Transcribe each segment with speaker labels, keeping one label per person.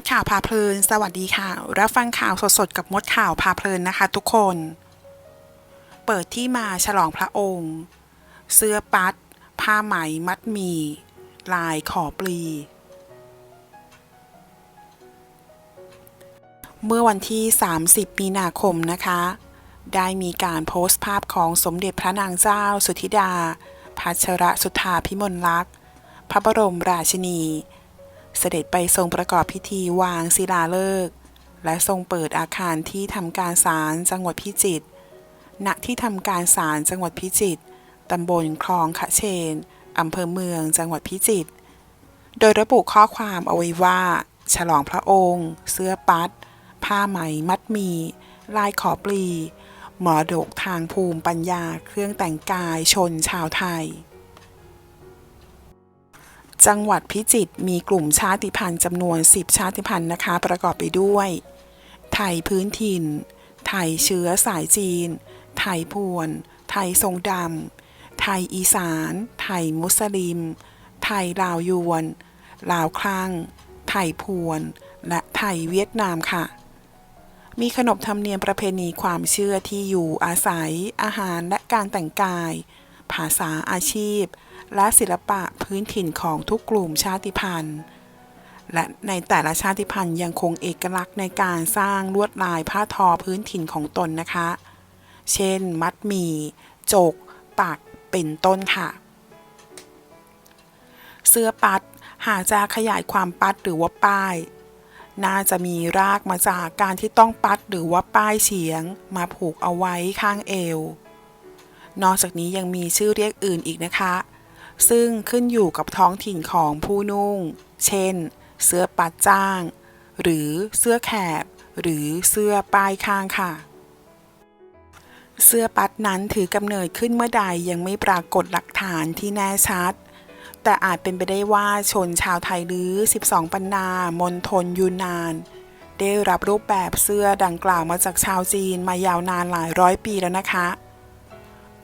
Speaker 1: ดข่าวพาเพลิน สวัสดีค่ะ รับฟังข่าวสดๆ กับมดข่าวพาเพลินนะคะ ทุกคน เปิดที่มาฉลองพระองค์ เสื้อปัด ผ้าไหมมัดมี ลายขอปลี เมื่อวันที่ 30 มีนาคมนะคะ ได้มีการโพสต์ภาพของสมเด็จพระนางเจ้าสุธิดา พัชรสุธาพิมลลักษณ์ พระบรมราชินี เสด็จไปทรงประกอบพิธีวางศิลาฤกษ์และทรงเปิดอาคารที่ทำการศาลจังหวัดพิจิตร ณ ที่ทำการศาลจังหวัดพิจิตร ตำบลคลองขะเชน อำเภอเมืองจังหวัดพิจิตร โดยระบุข้อความเอาไว้ว่า ฉลองพระองค์ เสื้อปัด ผ้าไหมมัดมี ลายขอปลีหมอดกทางภูมิปัญญาเครื่องแต่งกายชนชาวไทย จังหวัดพิจิตรมีกลุ่มชาติพันธุ์จำนวน 10 ชาติพันธุ์นะคะ ประกอบไปด้วย ไทยพื้นถิ่น ไทยเชื้อสายจีน ไทยพวน ไทยทรงดำ ไทยอีสาน ไทยมุสลิม ไทยลาวยวน ลาวคลั่ง ไทยพวน และไทยเวียดนามค่ะมีขนบธรรมเนียมประเพณีความเชื่อที่อยู่อาศัย อาหารและการแต่งกาย ภาษาอาชีพ และศิลปะพื้นถิ่นของทุกกลุ่มชาติพันธุ์ และในแต่ละชาติพันธุ์ยังคงเอกลักษณ์ในการสร้างลวดลายผ้าทอพื้นถิ่นของตนนะคะ เช่น มัดหมี่จก ปัก เป็นต้นค่ะ เสื้อปัดหากจะขยายความปัดหรือว่าป้าย น่าจะมีรากมาจากการที่ต้องปัดหรือว่าป้ายเฉียง มาผูกเอาไว้ข้างเอว นอกจากนี้ยังมีชื่อเรียกอื่นอีกนะคะ ซึ่งขึ้นอยู่กับท้องถิ่นของผู้นุ่ง เช่น เสื้อปัดจ้าง หรือเสื้อแขบ หรือเสื้อป้ายข้างค่ะ เสื้อปัดนั้นถือกำเนิดขึ้นเมื่อใดยังไม่ปรากฏหลักฐานที่แน่ชัด แต่อาจเป็นไปได้ว่าชนชาวไทยลื้อ 12 ปันนามณฑลยูนนาน ได้รับรูปแบบเสื้อดังกล่าวมาจากชาวจีนมายาวนานหลายร้อยปีแล้วนะคะ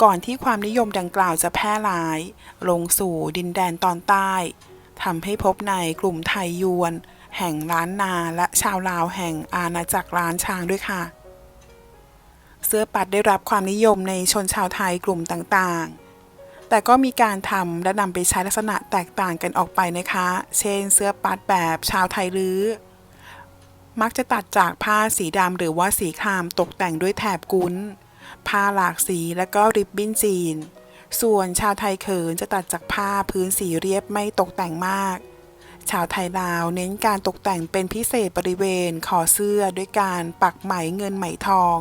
Speaker 1: ก่อนที่ความนิยมดังกล่าวจะแพร่หลาย ลงสู่ดินแดนตอนใต้ทำให้พบในกลุ่มไทยยวน แห่งล้านนาและชาวลาวแห่งอาณาจักรล้านช้างด้วยค่ะ เสื้อปัดได้รับความนิยมในชนชาวไทยกลุ่มต่างๆ แต่ก็มีการทำและนำไปใช้ลักษณะแตกต่างกันออกไปนะคะ เช่น เสื้อปัดแบบชาวไทยลื้อ มักจะตัดจากผ้าสีดำหรือว่าสีครามตกแต่งด้วยแถบกุ้น ผ้าหลากสีและก็ริบบิ้นจีน ส่วนชาวไทยเขินจะตัดจากผ้าพื้นสีเรียบไม่ตกแต่งมาก ชาวไทยลาวเน้นการตกแต่งเป็นพิเศษบริเวณคอเสื้อด้วยการปักไหมเงินไหมทอง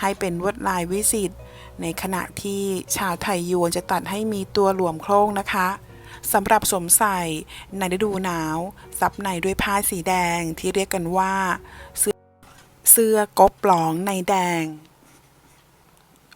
Speaker 1: ให้เป็นลวดลายวิจิตรในขณะที่ชาวไทยยวนจะตัดให้มีตัวหลวมโครงนะคะสำหรับสวมใส่ในฤดูหนาว ซับในด้วยผ้าสีแดงที่เรียกกันว่า เสื้อเสื้อกบปลองในแดง